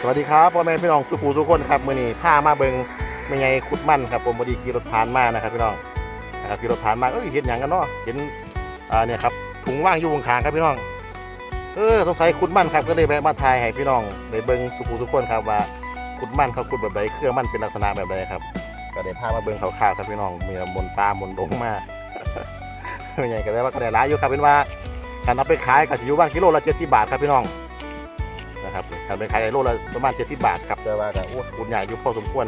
สวัสดีครับพ่อแม่พี่น้องสุภูทุกคนครับมื้อนี้พามาเบิงไม่ไงขุดมันครับผมพอดีขี่รถผ่านมานะครับพี่น้องนะครับขี่รถผ่านมาเอ้ยเห็นอย่างกันเนาะเห็นอ่าเนี่ยครับถุงว่างอยู่ข้างๆครับพี่น้องเออสงสัยขุดมันครับก็เลยแวะมาถ่ายให้พี่น้องได้เบิงสุภูทุกคนครับว่าขุดมันเขาขุดแบบใดเครื่องมันเป็นลักษณะแบบใดครับ ก็ได้พามาเบิงขาวๆครับพี่น้องเมีมนต์ปลามนดงมาไม่ไงก็ได้ว่าก็ได้ร้ายอยู่ครับเป็นว่าการเอาไปขายก็จะอยู่ว่างกิโลละเจ็ดสิบบาทครับพี่น้อง นะครับการไปขายโลละประมาณเจ็ดสิบบาทครับแต่ว่าก็โอ้คุณใหญ่อยู่พอสมควร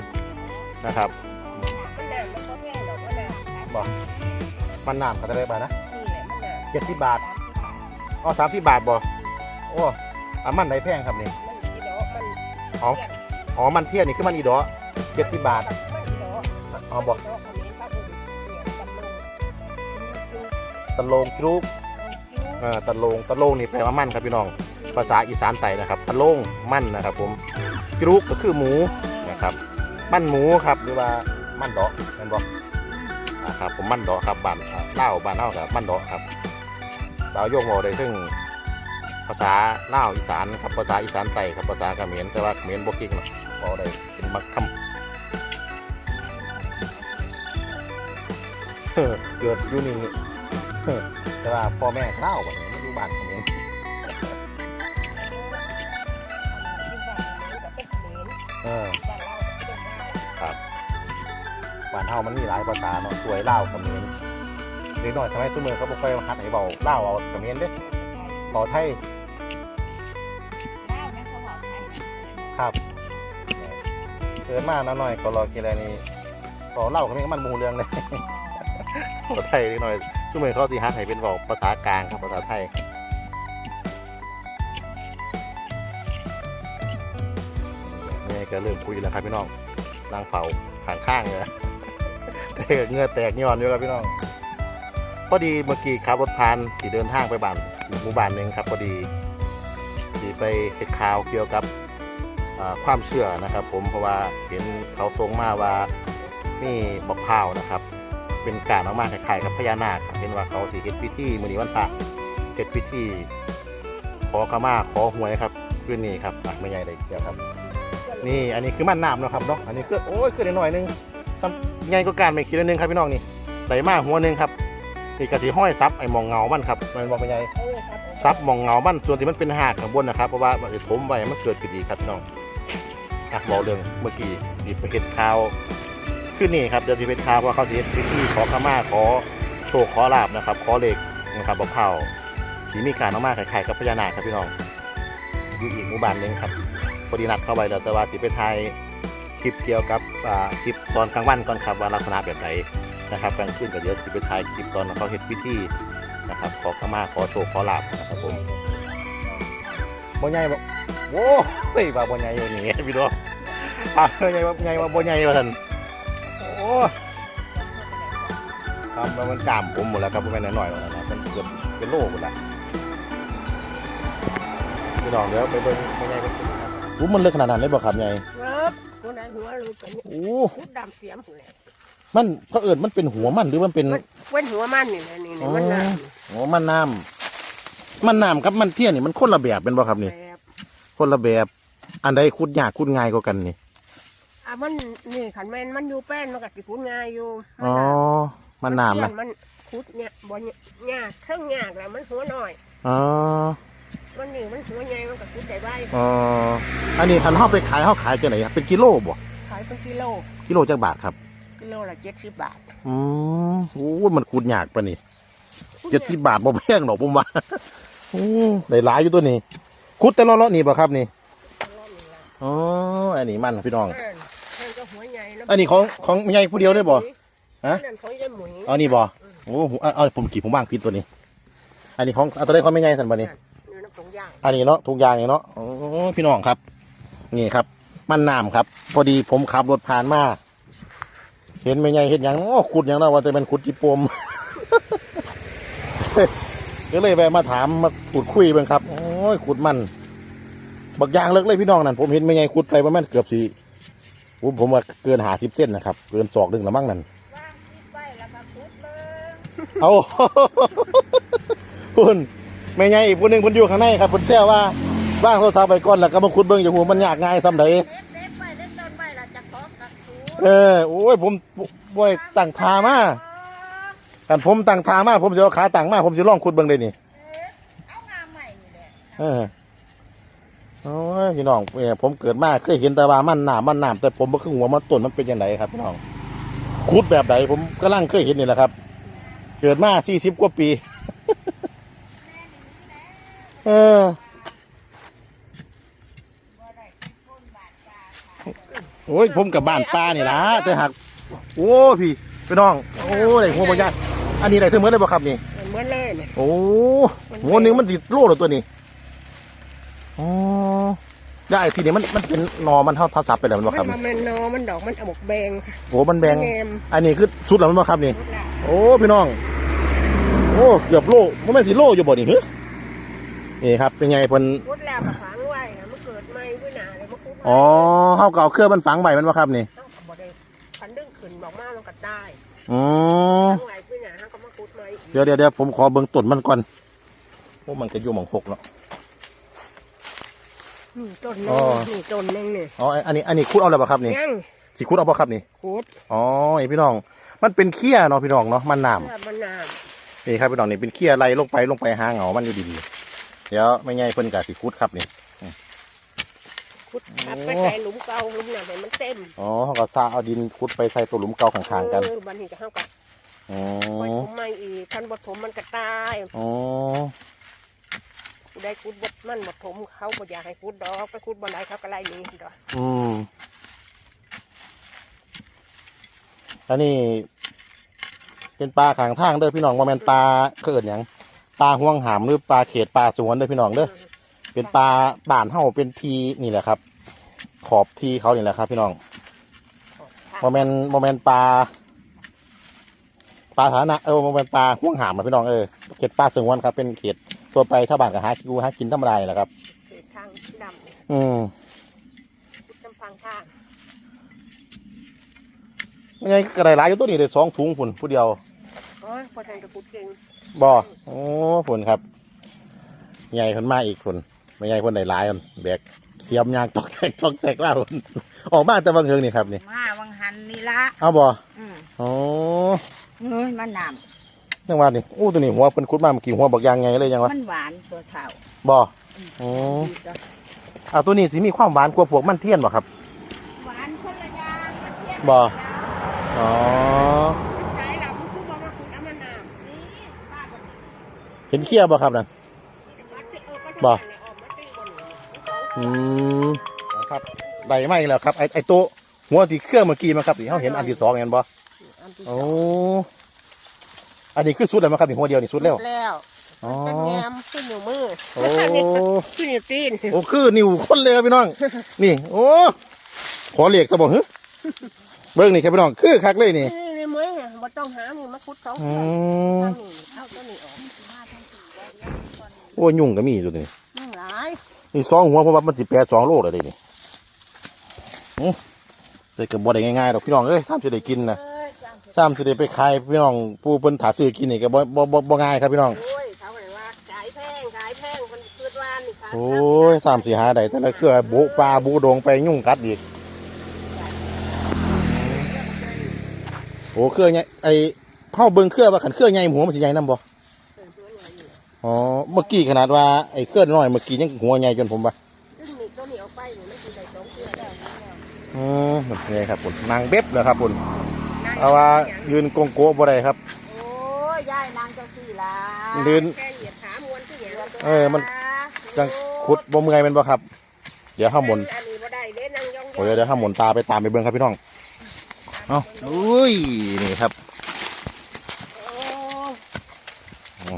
นะครับมันหนามมันก็แห้งดอกมันหนามครับบอกมันน้ำก็จะได้บาทนะนี่แหละมันหนามเจ็ดสิบบาทอ๋อสามสิบบาทบ่โอ้อะมันไหนแพงครับนี่มันอีดอกมันอ๋ออ๋อมันเทียนนี่คือมันอีดอเจ็ดสิบบาทมันอีดอกอ๋อบอกดอกอันนี้ครับเนี่ยตำลงตะโลงกรุกเอ่อตะโลงตะโลงนี่แปลว่ามันครับพี่น้อง ภาษาอีสานไต่นะครับตะโล่งมั่นนะครับ ผมกรุกก็คือหมูนะครับมั่นหมูครับหรือว่ามั่นดาะเห็นบ่นะครับผมมั่นดาะครับบ้านเล่าบ้านเล่ากับมั่นดาะครับดาโยกบอกได้ซึ่งภาษาเล่าอีสานครับภาษาอีสานไต่ครับภาษาเขมรแต่ว่าเขมรบ่เก่งหรอกบอได้เป็นมักคำเฮ้อเกิดอยู่นี่แต่ว่าพ่อแม่เล่าแบบนี้ไม่อยู่บ้านเขมรเบ้านเฮามันมีหลายภาษาเนาะสวยเล่าวเขมรเด็กน้อยทำไมตัวเมืองเขาบ่ค่อยมาคัดให้เบาเล่าวเอาเขมรเด้เบาไทยครับเกิดมาน้อยๆก็รอกินอะไรนี่ก็เล่าเขมรก็มันหมูเรื่องเลยเบาไทยนิดหน่อยตัวเมืองเขาสิฮัดให้เป็นเบาภาษากลางครับภาษาไทยนี่ก็เริ่มคุยแล้วครับพี่น้องนางเผาข้างข้างๆเลยนะ เงื่อแตกย้อนอยู่ครับพี่น้องพอดีเมื่อกี้ขับรถผ่านที่เดินทางไปบ้านหมู่บ้านหนึ่งครับพอดีที่ไปเห็ดข่าวเกี่ยวกับความเชื่อนะครับ ผมเพราะว่าเห็นเขาทรงมาว่านี่บอกพร้าวนะครับ เป็นการเอามาคล้ายๆกับพญานาคเห็นว่าเขาสิเฮ็ดพิธีมือนี้วันพระเฮ็ดพิธีขอขมาขอหวยครับคืนนี้ครับไม่ใหญ่เลยเดียวครับ นี่อันนี้คือมันน้ำนะครับเนาะอันนี้คือโอ้ยคือหน่อยนึง ซ้ำใหญ่ก็การไม่คิดนึงครับพี่น้องนี่ใส่มาหัวหนึงครับนี่กะทิห้อยซับไอ้มองเงามันครับมันบอกไม่ใหญ่ซับมองเงามันส่วนที่มันเป็นหากข้างบนนะครับเพราะว่าไอ้ถมไว้มันเกิดขึ้นอีกครับพี่น้องอะบอกเรื่องเมื่อกี้ดีไปเห็ดข่าวขึ้นนี่ครับเดี๋ยวที่เป็นข่าวว่าเขาสิเฮ็ดพิธีขอขมาขอโชคขอลาบนะครับขอเหลขนะครับบอกเผาที่มีการเอามาคล้ายๆกับพญานาคครับพี่น้องอยู่อีกหมู่บ้านหนึงครับพอดีนัดเข้าไปแล้วแต่ว่าสิไปถ่าย คลิปเกี่ยวกับคลิปตอนกลางวันก่อนครับว่าลักษณะแบบไหนนะครับกลางคืนก็เดี๋ยวสิไปถ่ายคลิปตอนเขาเฮ็ดพิธีนะครับ ขอขมาขอโชคขอลาบนะครับผมบ่ใหญ่บ่โว้เฮ้ยว่าบ่ใหญ่อยู่นี่พี่น้องอ่าใหญ่ว่ใหญ่ว่าบ่ใหญ่ว่าซั่นโอ้ทำมามันกล้ามผมหมดแล้วครับบ่แม่นน้อยๆแล้วนะเป็นเกือบเป็นโลหมดแล้วพี่น้องเดี๋ยวไปเบิ่งบ่ใหญ่เป็นครับอู้มันเลึกขนาดนั้นเลยบ่ครับใหญ่ ครับกูได้หัวลูกกันนี่โอ้ชุดดำเสียมเลยมันเขาเอิญมันเป็นหัวมันหรือมันเป็นเว้นหัวมันนี่แหละนี่นี่มันหนามหัวมันน้ำมันน้ำกับมันเที่ยนี่มันคนละแบบเป็นบ่ครับนี่แบบคนละแบบ อันใดคุดยากคุดง่ายกว่ากันนี่อะมันนี่ขันแมนมันอยู่แป้นมันก็สิคุ้นง่ายอยู่อ๋อมันน้ำนะมันคุดเนี่ยบ่เนี่ยยากเครื่องยากแล้วมันหัวหน่อยอ๋อ มันนี่มันหัวใหญ่มันก็คุดได้ไว้อ๋ออันนี้ทันเฮาไปขายเฮาขายจังไหนอะเป็นกิโลบ่ขายเป็นกิโลกิโลจักบาทครับกิโลละเจ็ดสิบบาทอืมโอ้ยมันคุดยากปะนี่เจ็ดสิบบาทบ่แพงหรอกผมว่าโอ้ได้หลายอยู่ตัวนี้ คุดแต่ละเลาะนี่บ่ครับนี่อ๋ออันนี้มันพี่น้องเออเออก็หัวใหญ่แล้วอันนี้ของของใหญ่ผู้เดียวได้บ่ฮะนั่นของยายหมุยเอานี่บอโอ้โหเอาเอาผมกี่ผมว่างผิดตัวนี้ อันนี้ของเอาตัวได้เขาไม่ไงสันบานี้ อยู่น้ำตรงย่างอันนี้เนาะทุกอย่างเนาะโอ้พี่น้องครับ นี่ครับ มันน้ำครับ พอดีผมขับรถผ่านมา เห็นไม่ไงเห็นอย่างโอ้ขุดอย่างนั้นว่าแต่เป็นขุดจีปมก็เลยแวะมาถามมาขุดคุยเบ้างครับโอ้ยขุดมันบักอยางเลิกเลยพี่น้องนั่นผมเห็นไม่ไงขุดไปประมาณเกือบสี่ผมผมว่าเกินหาสิบเส้นนะครับ เกินศอกหนึ่งละมั้งนั่นว่างคิดไว้แล้วก็คุดเลยเอาคุณ แม่ใหญ่อีกคนหนึ่งคนอยู่ข้างในครับคนแซวว่าว่างโทรศัพท์ไปก่อนแล้วก็มาขุดเบิ่งอยู่หัวมันยากง่ายซำใดเด็ดเด็ดไปเด็ดต้นไปละจะขอกักตูเออโอ้ยผมบ่ได้ตั้งทามากันผมตั้งทามาผมสิเอาขาตั้งมาผมสิลองขุดเบิ่งได้นี่เอางามใหม่นี่แหละเออโอ้ยพี่น้องเออผมเกิดมาเคยเห็นแต่ว่ามันหนามันหนามแต่ผมบ่คือหัวมันต้นมันเป็นยังไงครับพี่น้องขุดแบบไหนผมกำลังเคยเห็นนี่แหละครับ เกิดมาสี่สิบกว่าปี เออโอ้ยผมกับบ้านป้านี่นะแต่หักโอ้พี่พี่น้อง โอ้ได้หัวบ่ยากอันนี้ได้ถึงเมื่อได้บ่ครับนี่ เหมือนเล่เนี่ย โอ้หัวหนึงมันสิโลหรอตัวนี้อ๋อได้ทีนี้มันมันเป็นหนอมันเท่าเท่าซับไปแล้วมันบ่มัครับนมาแมนนอมันดอกมันเอาหมกแบงค่ะโอ้มันแบงแงมอันนี้คือชุดแล้วมันบ่ครับนี่พุดละโอ้พี่น้อง โอ้เกือบโลมันไม่นสิโลอยู่บ่นี่ฮึ นี่ครับเป็นไงเพิ่นพุดแล้วกับฝังไว้นะมันเกิดใหม่ด้วยนะเลยมันคุดอ๋อเฮาก็เอาเครื่องมันฝังใบมันบ่ครับนี่ต้องกับบได้คันดึงขึ้นบอกมามันก็ได้อ๋อฝังไว้ด้วยนะฮะก็มาคุดใหม่อีกเดี๋ยวเดี๋ยวเดี๋ยวผมขอเบิ่งต้นมันก่อนโอ้มันก็อยู่หม่องหกเนาะนี่ต้นนึอ๋งอนี่ต้นนึงนี่อ๋ออันนี้อันนี้คุดเอาแล้วบ่ครับนี่ยังสิคุดเอาบ่ครับนี่คุดอ๋อนี่พี่น้อง มันเป็นเขี้ยเนาะพี่น้องเนาะมันน้ำเพื่อมันน้นี่ครับพี่น้องนี่เป็นเขี้ยไรลงไปลงไปหาเหงามันอยู่ดีๆ เดี๋ยวไม่ไงเพิ่นกะสิคุดครับนี่ำคุดทับไปโอ้ ใส่หลุมเก่าหลุมน่ะให้มันเต็มอ๋อเขาก็ซาเอาดินคุดไปใส่ตัวหลุมเก่าข้างๆกันเออบันนี้จะเข้ากับอ๋อปล่อยผมใหม่อีกคันบดผมมันก็ตายอ๋อกูได้คุดบดมันบดผมเขาก็อยากให้คุดดอกไปคุดบนไดเขาก็ไล่หนี้ดอกอืมอันนี้ เป็นปลาขางทางเด้อพี่น้องว่าแม่นปลาเกิดหยัง ปลาห่วงหามหรือปลาเขตปลาสวนเด้อพี่น้องเด้อเป็นปลาบ้านเฮาเป็นทีนี่แหละครับ ขอบทีเขานี่แหละครับ พี่น้องโมเมนโมเมนปลาปลาฐานะเออโมเมนปลาห่วงหามอะพี่น้องเออเขตปลาสงวนครับ เป็นเขตตัวไปชาวบ้านก็หากินหากินธรรมดานี่แหละครับเขตทางดำอืมคุดน้ำฟังทางไม่ไงกระไรหลายอยู่ตัวนี้เลยสองถุงฝุ่นผู้เดียวโอ้ยพอทางจะคุดเก่ง บ่โอ้ฝุ่นครับ ใหญ่คนมาอีกฝุ่นไม่ใหญ่คนไหนหลายคนแบกเสียมยางตอกแตกตอกแตกว่าฝุ่นออกมาแต่บางเฮืองนี่ครับนี่มาวังหันนี่ละเอาบ่อืมอ๋อเฮ้ยมันหนยังว่านี่อู้ตัวนี้หัวเป็นคุดมาเมื่อกี้หัวบักยางไงเลยยังำวะมันหวานตัวเท่าบ่อ๋อเอาตัวนี้สิมีความหวานกว่าพวกมันเทียนบ่ครับ หวานคนละอย่างมันเทียมบ่ อ๋อ ใช่เราพูดว่ามาคุดน้ำมันน้ นี่สิบ้าคนนี้ เห็นเขี้ยวบ่ครับนั่นำมัดติเออก็บ่ทำอะไรออกมัดติบนหัวอืมครับได้ไหมแล้วครับไอไอโตะหัวที่เครื่องเมื่อกี้มาครับที่เขาเห็นอันที่สองเห็นบ่อันที่สโอ้องอันนี้คือสุดแล้วมั้งครับนี่หัวเดียวนี่สุดแล้วแล้วอ๋อเป็นแงมขึ้นอยู่มือโอ้ขึ้นอยู่ตีนโอ้คือนิ้วคนเลยครับพี่น้อง นี่ โอ้ขอเรียกสมองฮึเบิ่งนี่ครับพี่น้องคือคักเลยนี่นี่นี่มือเนี่ยบ่ต้องหามือมาคุดสองอืเทื่อมทางนี้เอาตัวนี้ออกโอ้ยุ่งก็มีอยู่นี่นี่หลายนี่สองหัวเพราะว่ามันสิแปดสองโลเลยนี่อื้อแต่ก็บ่ได้ง่ายๆดอกพี่น้องเอ้ยทำสิได้กินนะเอ้ยจ้ะซ้ำสิได้ไปขายพี่น้องผู้เพิ่นถาซื้อกินนี่ก็บ่บ่บ่บ่ง่ายครับพี่น้องโอ้ยเขาเลยว่าขายแพงขายแพงมันคืดวานนี่ค่ะโอ้ยซ้ำสิหาได้แต่ละเครือบุปลาบุดงไปยุ่งกัดอีกโอ้เครือใหญ่ไอ้เข้าเบิ่งเครือว่าขันเครือใหญ่หัวมันสิใหญ่นำบ่เออตัวใหญ่ อยู่อ๋อ เมื่อกี้ขนาดว่าไอ้เครือน้อยเมื่อกี้ยังหัวใหญ่จนผมว่าซึ่งนี่ตัวนี้เอาไปนี่ไม่กินได้สองเทื่อแล้วอืมนี่ครับคุณนางเบ็บเลยครับคุณนั่นเอาว่ายืนโกงโก้บ่ได้ครับ โอ้ยยายนางเจ้าสี่ละยืน แค่เหยียดขามวนที่เหยียดเออมัน จังขุดบ่เมื่อยแมันบ่ครับ เดี๋ยวห้าหมุนอันนี้บ่ได้เด้นั่งยองๆโอ้ยเดี๋ยวห้าหมุนตาไปตามไปเบิ่งครับพี่น้อง เอ้าอุ้ย นี่ครับ โอ้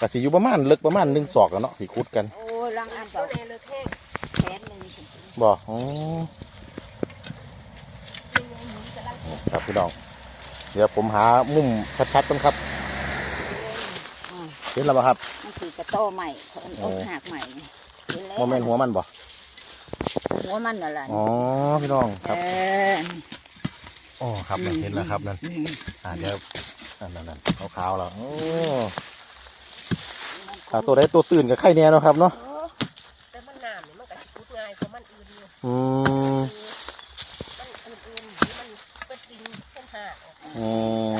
กะสิอยู่ประมาณลึกประมาณหนึ่งศอกกันเนาะที่ขุดกันโอ้ลังอันตัเก่าวนี้เลยแค่แขนหนึ่งบ่อ๋อครับพี่น้อง เดี๋ยวผมหามุมชัดๆกันครับเห็นแล้วบ่ครับมันคือกระโต้ใหม่เขาเอาโอ้หักใหม่เห็นแล้วโมเมนหัวมันบ่หัวมันน่ะล่ะอ๋อพี่น้องครับออ๋อครับเห็นแล้วครับนั่นอ่าเดี๋ยวนั่นนั่นขาวๆแล้วโอ้ ถ้าตัวใดตัวตื่นกับไข่แน่เนาะครับเนาะเออแต่มันน้ำนี่มันก็สิขุดง่ายกว่ามันอื่นอยู่อืมมันอื่นๆนี่มันเป็นดินเป็นหากออกอืม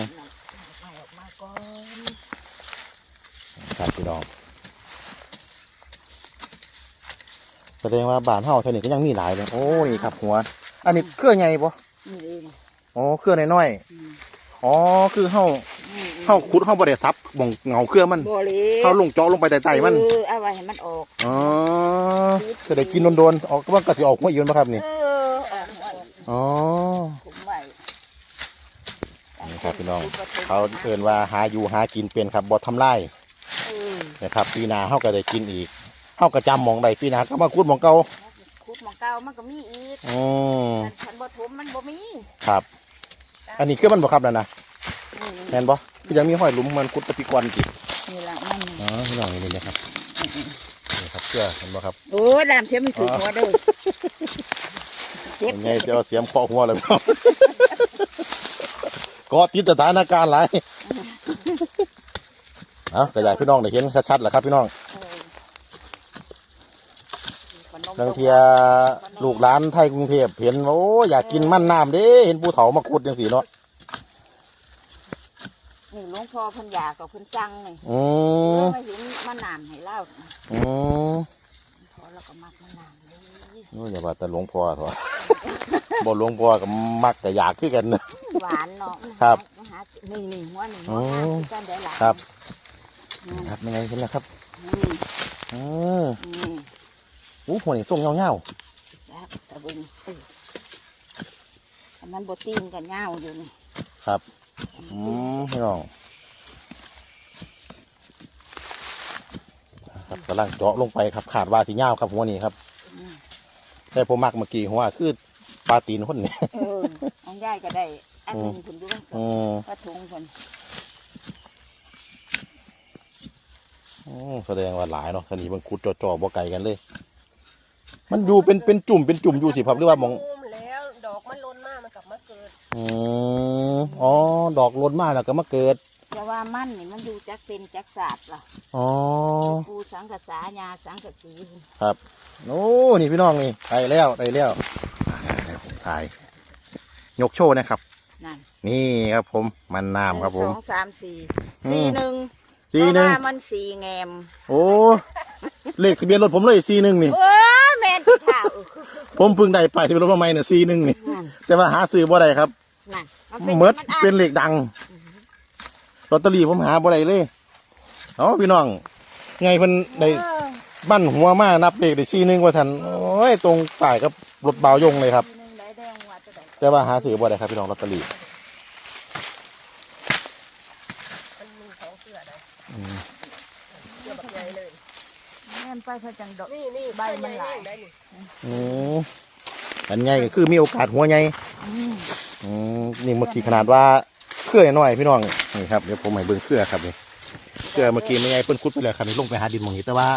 ไข่ออกมาก่อนครับพี่น้องแสดงว่าบ้านเฮาเท่านี้ก็ยังมีหลายเลยโอ้นี่ครับหัว อันนี้เครือใหญ่ปะนี่เลยนะอ๋อเครือน้อยอืมๆอ๋อ คือเฮาอืม เฮาขุดเฮาบ่ได้ซับบ่งเงาเครือมันบ่เลยเฮาลงเจาะลงไปใต้ๆมันเออเอาไว้ให้มันออกอ๋อจะได้กินโดนๆออกก็ว่าก็สิออกมาอยู่นะครับนี่เออออกมาออกอ๋อคุมไว้นี่ครับพี่น้อง เขาเอิ้นว่าหาอยู่หากินเป็นครับบ่ทำลายเออนะครับปีหน้าเฮาก็ได้กินอีกเฮาก็จำหมองใดปีหน้าก็มาขุดหมองเก่าขุดหมองเก่ามันก็มีอีกอืมแต่ฉันบ่ถมมันบ่มีครับ อันนี้คือมันบ่ครับนั่นนะนี่ แม่นบ่คือยังมีห้อยหลุมมันขุดตะปีกวนกี่นี่ละมันนี่อ๋อพี่น้องนี่นะครับนี่ครับเชื่อเห็นบ่ครับโอ้ยลามเสียไม่ถือหัวเด้อเจ็บยังไงจะเอาเสียมเคาะหัวเลยครับก็ติดสถานการณ์หลายเอากระจายพี่น้องได้เห็นชัดๆแหละครับพี่น้องเออขนมบางเทียลูกหลานไทยกรุงเทพเห็นว่าโอ้อยากกินมันน้ำเด้เห็นผู้เฒ่ามาขุดจังซี่เนาะ นี่หลวงพ่อเพิ่นอยากกับเพิ่นสั่งนี่อืมไม่เห็นมานามให้เล่าอืมพอแล้วก็มักมานามเลยโอ้ยอย่าว่าแต่หลวงพ่อเถอะ บ่หลวงพ่อก็มักแต่อยากคือกันนะ หวานเนาะครับมาหานี่นี่หัวนี่อืหัวหามคือกันได้หลายครับอืมครับยังไงเห็นแล้วครับอืมอืมอืมอู้หัวนี่ทรงเงาครับตะเบึงเอออันนั้นบตีนกันเงาวอยู่นี่ๆครับ อืมพี่น้องครับกำลังเจาะลงไปครับขาดว่าสีเงาครับหัวนี่ครับอืมแต่ผมมักเมื่อกี้หัวคือปลาตีนคนนี่เอออันย่ายก็ได้ อันหนึ่งผุนอยู่ทั้งสออืงม กระทุงผนอืมแสดงว่าหลายเนาะทีนี้มันขุดจ่อๆบ่ไกลกันเลย มันอยู่เป็นเป็นจุ่มเป็นจุ่มอยู่สิครับหรือว่ามอง อืมอ๋อ ดอกล้นมากแล้วก็มาเกิด แต่ว่ามันนี่มันอยู่จักเซนจักศาสตร์ล่ะอ๋อ ปูสังกษายาสังกสีครับ โอ้นี่พี่น้องนี่ได้แล้วได้แล้วอ่าเดี๋ยวผมถ่าย ยกโชว์นะครับ นั่นนี่ครับผม มันน้ำครับผสมองสามสี่อืม สี่หนึ่งซีหนึ่งเพราะว่ามันสี่แงมโอ้ เลขทะเบียนรถผมเลยซีหนึ่งนี่โอ้ยแม่นที่ข่าวเออผมเพิ่งได้ไปายทะเบียนรถมาใหม่เนี่ยซีหนึ่งนี่ นั่นแต่ว่าหาซื้อบ่ได้ครับ นั่นนเมิดนอ่านเป็นเลขดังลอตเตอรี่ผมหาบ่ได้เลยเอ๋อพี่น้อง ไงเพิ่นได้เออบั้นหัวมานับเลขได้ซีหนึ่งว่าทันโอ้ยตรงต่ายกับรถเบายงเลยครับสี่หนึ่งได้แดงว่าจะได้แต่ว่าหาซื้อบ่ได้ครับพี่น้องลอตเตอรี่มันมีสองเสือเลยอืมเสือแบบใหญ่เลย แม่นไปพระจังดอก นี่นี่ใบมันหลายได้นี่อืม อันไงก็คือมีโอกาสหัวไงอืมอืมนี่เมื่อกี้ขนาดว่าเครือน้อยพี่น้องนี่ครับเดี๋ยวผมให้เบิ่งเครือครับนี่เครือเมื่อกี้ไม่ไงเพิ่นขุดไปเลยครับนี่ลงไปหาดินหมองนี้แต่ว่า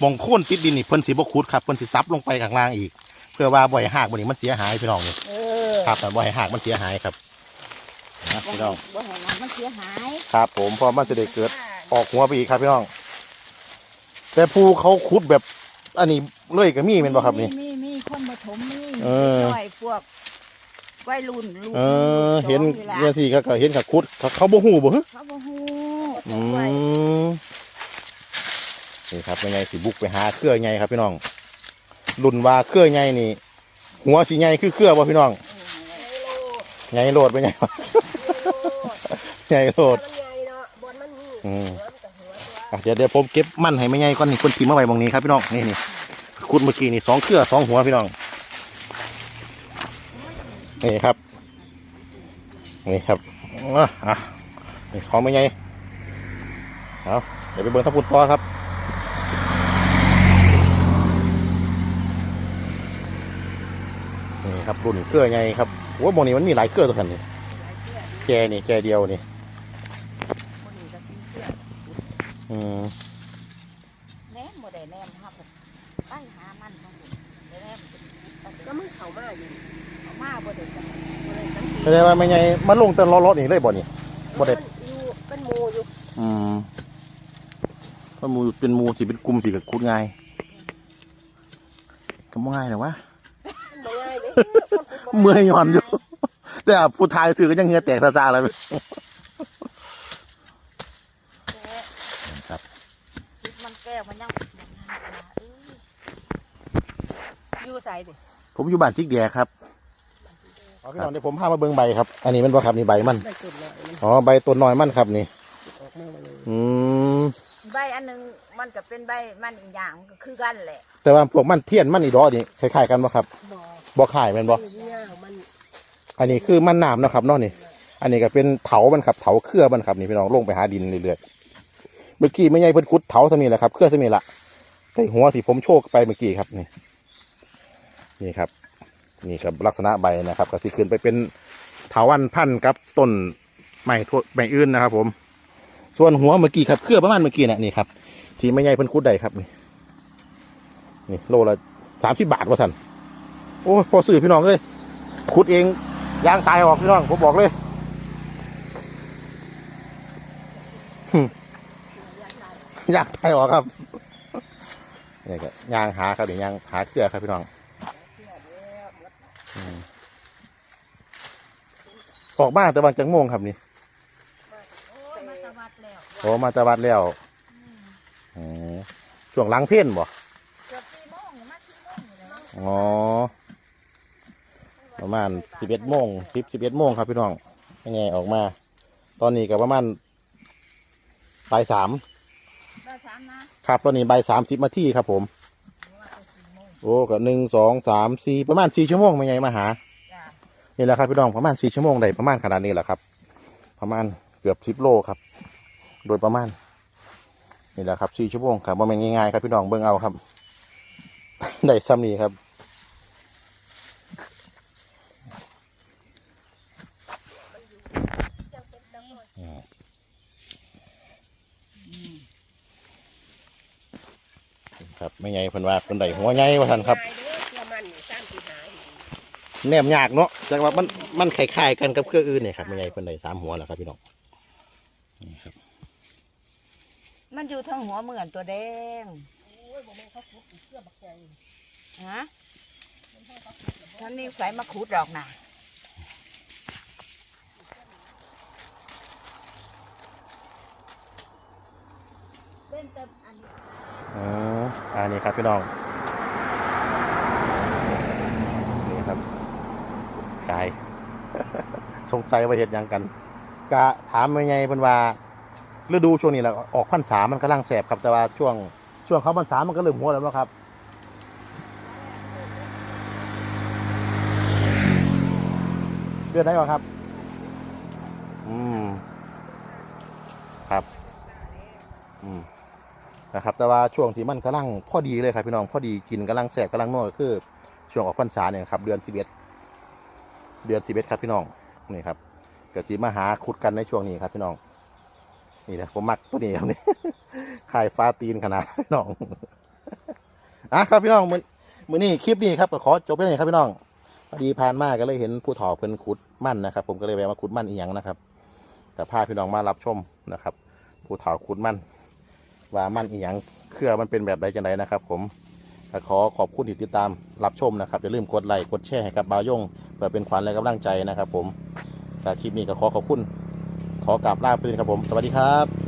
หมองโค่นติดดินนี่เพิ่นสิบ่ขุดครับเพิ่นสิซับลงไปข้างล่างอีก เพื่อว่าบ่ให้หากบ่นี่มันเสียหายพี่น้องนี่เออครับแต่บ่ให้หากมันเสียหายครับนะบ่พี่ให้น้องบ่ให้มันมันเสียหายครับ ผมเพราะมันจะได้เกิดออกหัวไปอีกครับพี่น้อง แต่ภูเขาขุดแบบอันนี้เลยก็มีแม่นบ่ครับนี่มีมีคนมาถมมี เออ น้อยพวกวัยรุ่นลูกเออ เห็นสองเมื่อทีก็ก็เห็นเขาขุดเขาเขาบ่ฮู้บ่ฮะเขาบ่ฮู้อืมนี่ครับยังไงสิบุกไปหาเครือไงครับพี่น้องรุ่นว่าเครือไงนี่ หัวสีไงคือเครือบ่พี่น้องไงโลไงโลดไปไงวะไงโลไงโลด มันใหญ่เนาะบนมันมีอืม หัวมันกับหัวตัวอะเดี๋ยวเดี๋ยวผมเก็บมันให้ไม่ไงก่อนนี่คนทีมาไว้บางนี้ครับพี่น้องนี่นี่ขุดเมื่อกี้นี่สองเครือสองหัวพี่น้อง นี่ครับ นี่ครับอะนี่ของไม่ไงเอาเดี๋ยวไปเบิ่งทับปุ่นต่อครับนี่ครับรุ่นเครือไงครับว่าบางนี้มันมีหลายเครือตัวกันนี่แกนี่แกเดียวนี่อืม แนมบ่ได้แนมครับผมไปหามันของผมได้แนมเป็นเอาไป แล้วมันเข้ามาอยู่ เอา มาบ่ได้สั่งบ่ได้สังเกตแสดงว่าไม่ไงมันลงแต่ล้อรถนี่เลยบ่นี่ บ่ได้ มันอยู่เป็นหมูอยู่อืมเพราะหมูเป็นหมูที่เป็นกลุ่มที่กับคุดง่ายก็บ่ง่ายนะวะบ่ง่ายเด้คนขุดบ่เมื่อยหย่อนอยู่ แต่ผู้ทายถือก็ยังเหงือแตกซาๆเลยครับคิดมันแก้วมันยังมันหาเอ้ยอยู่ใส่ดิผมอยู่บ้านจิกแดครับ เอาพี่น้องเดี๋ยวผมพามาเบิ่งใบครับ อันนี้มันบ่ครับนี่ใบมันได้จุดหน่อยมันอ๋อใบต้นน้อยมันครับนี่ออกมาเลยอืม ใบอันหนึงมันก็เป็นใบมันอีกอย่างก็คือกันแหละแต่ว่าพวกมันเทียนมันอีดอนี่คล้ายๆกันบ่ครับบ่บ่คล้ายแม่นบ่เนี่ยมันอันนี้คือมันน้ำเนาะครับเนาะนี่ อันนี้ก็เป็นเถามันครับเถาเครือมันครับนี่พี่น้องลงไปหาดินเรื่อยๆ เมื่อกี้ไม่ใช่เพิ่นขุดเถาสมีแหละครับ เครือสมีละแต่หัวที่ผมโชกไปเมื่อกี้ครับนี่ นี่ครับ นี่ครับลักษณะใบนะครับก็สิขึ้นไปเป็นเถาวันพันธุ์กับต้นไม้ทั่วไม้อื่นนะครับ ผม ส่วนหัวเมื่อกี้ครับเครือประมาณเมื่อกี้นะนี่ครับ ที่ไม่ใหญ่เพิ่นขุดได้ครับนี่นี่โลละสามสิบบาทว่าสันโอ้พอซื้อพี่น้องเลยขุดเองยางตายออกพี่น้องผมบอกเลยยางตายออกครับนี่ก็ยางหาครับนี่ยางหาเครือครับพี่น้องอืม ออกมาแต่วันจังโมงครับนี่โอ้ยมาตะวัดแล้วโอ้มาตะวัดแล้วอ๋อช่วงหล้างเพ่นบ่ เกือบสี่โมงมาสี่โมงอยู่แล้ว อ๋อ ประมาณสิบเอ็ดโมงสิบสิบเอ็ดโมงครับพี่น้องยังไงออกมา ตอนนี้ก็ประมาณบ่ายสามบ่ายสามนะครับ ตอนนี้บ่ายสามสิบนาทีครับผมว่าไปสี่โมงโอ้ก็หนึ่งสองสามสี่ประมาณสี่ชั่วโมงไม่ไงมาหาจ้ะ นี่แหละครับพี่น้องประมาณสี่ชั่วโมงได้ประมาณขนาดนี้แหละครับ ประมาณเกือบสิบโลครับ โดยประมาณนี่แหละครับสี่ชั่วโมงครับว่ามันง่ายๆครับพี่น้องเบิ่งเอาครับ ได้ซ้ำนี้ครับครับไม่ไงเพิ่นว่าเพิ่นได้หัวใหญ่ว่าท่านครับ แนมยากเนาะแต่ว่ามันมันคล้ายๆกันกับเครื่องอื่นเนี่ยครับไม่ไงเพิ่นได้สามหัวแล้วครับพี่น้องนี่ครับ มันอยู่ทั้งหัวเหมือนตัวแดงโอ้ยบ่แม่นเขาขุดอีกเชื่อบักใหญ่ฮะท่านนี่ใส่มาขุดดอกน่ะเป็นแต่อันนี้อ๋ออันนี้ครับพี่น้องนี่ครับกาย สงสัยว่าเห็ดหยังกันกะถามไม่ไงเพิ่นว่าฤดูช่วงนี้แหละออกพรรษามันกำลังแสบครับแต่ว่าช่วงช่วงเขาพรรษามันก็เริ่มหัวแล้วเนาะครับเดือนไหนก่อนครับ อืม ครับ อืม นะครับ แต่ว่าช่วงที่มันกำลังพอดีเลยครับพี่น้องพอดีกินกำลังแสบกำลังนัวก็คือ ช่วงออกพรรษาเนี่ยครับ เดือนสิบเอ็ดเดือนสิบเอ็ดครับพี่น้อง นี่ครับเกิดจีมาหาคุดกันในช่วงนี้ครับพี่น้อง นี่แหละผมมักตัวนี้ครับนี่ขายฟ้าตีนขนาดพี่น้องอะครับพี่น้องมือมือนี้คลิปนี้ครับก็ขอจบไปเลยครับพี่น้องพอดีผ่านมาก็เลยเห็นผู้ถอเพิ่นขุดมั่นนะครับ ผมก็เลยแวะมาขุดมั่นอีหยังนะครับแต่พาพี่น้องมารับชมนะครับ ผู้ถอขุดมั่นว่ามั่นอีหยังเครือมันเป็นแบบใดจังไดนะครับ ผม ก็ขอขอบคุณที่ติดตามรับชมนะครับอย่าลืมกดไลค์กดแชร์ให้กับบ่าวยงเพื่อเป็นขวัญและกำลังใจนะครับ ผมแต่คลิปนี้ก็ขอขอบคุณ ขอกราบลาไปเลยครับผม สวัสดีครับ